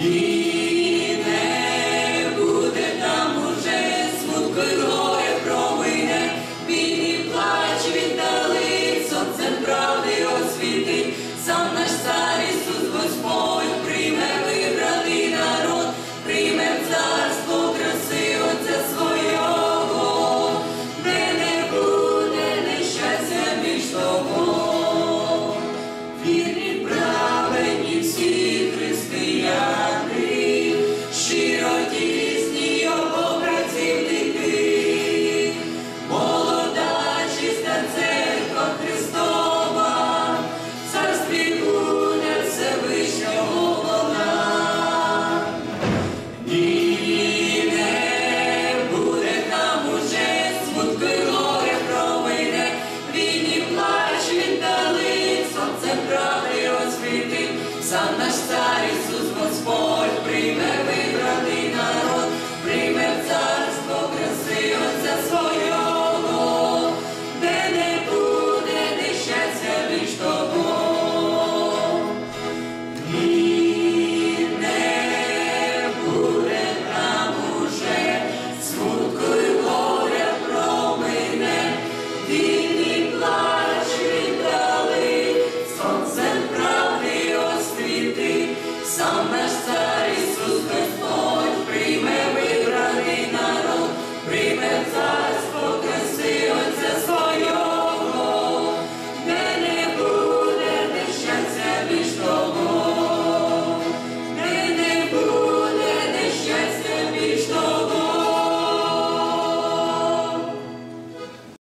І не буде там уже смутку й горе промине, бідні плач віддали, сонцем правди освіти, сам наш цар Ісус Господь прийме вибрати народ, прийме царство краси свого, не буде нещастя більш того.